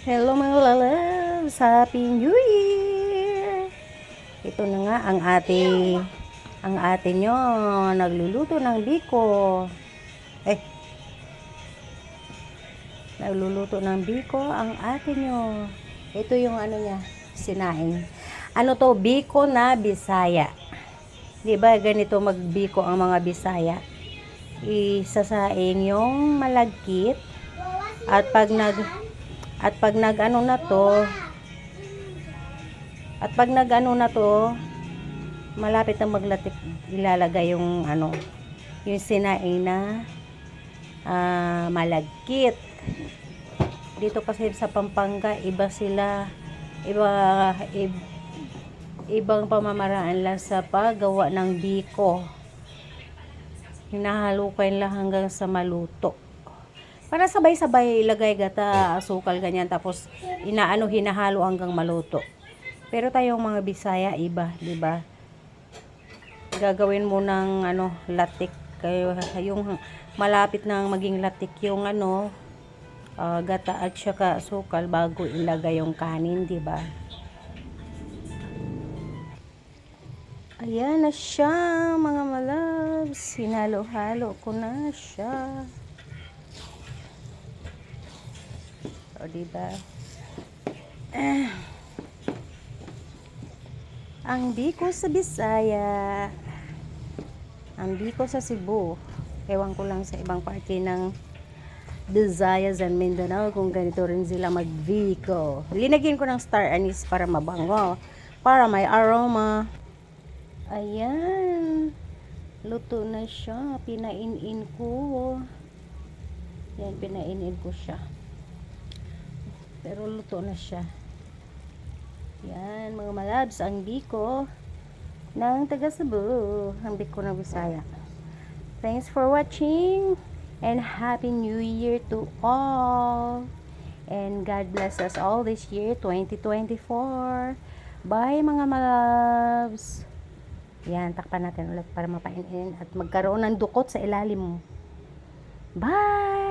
Hello mga lalabs! Happy New Year! Ito na nga ang ate, ang ate nyo, nagluluto ng biko. Eh, nagluluto ng biko ang ate nyo. Ito yung ano niya, sinaing. Ano to, biko na bisaya. Di ba ganito magbiko ang mga bisaya? Isasaing yung malagkit at pag nag at pag nag-ano na to, at pag nag-ano na to, malapit na maglatik, ilalagay yung ano, yung sinaing na ah, malagkit. Dito kasi sa Pampanga, iba sila, iba, ib- ibang pamamaraan lang sa paggawa ng biko. Hinahalukan lang hanggang sa maluto. Para sabay-sabay ilagay gata, asukal, ganyan. Tapos, inaano, hinahalo hanggang maluto. Pero tayong mga Bisaya, iba, di ba? Gagawin mo ng, ano, latik. Kayo, yung malapit nang maging latik yung, ano, ah, gata at saka asukal bago ilagay yung kanin, di ba? Ayan na siya, mga malabs. Hinalo-halo ko na siya. O, diba? Ah. Ang biko sa Bisaya. Ang biko sa Cebu. Ewan ko lang sa ibang parte ng Visayas and Mindanao kung ganito rin sila mag-biko. Linagyan ko ng star anise para mabango. Para may aroma. Ayan. Luto na siya. Pinainin ko. Yan, pinainin ko siya. Pero luto na siya. Yan, mga malabs, ang biko ng taga Cebu. Ang biko ng Bisaya. Thanks for watching and Happy New Year to all. And God bless us all this year, 2024. Bye mga malabs. Yan, takpan natin ulit para mapainin at magkaroon ng dukot sa ilalim. Bye!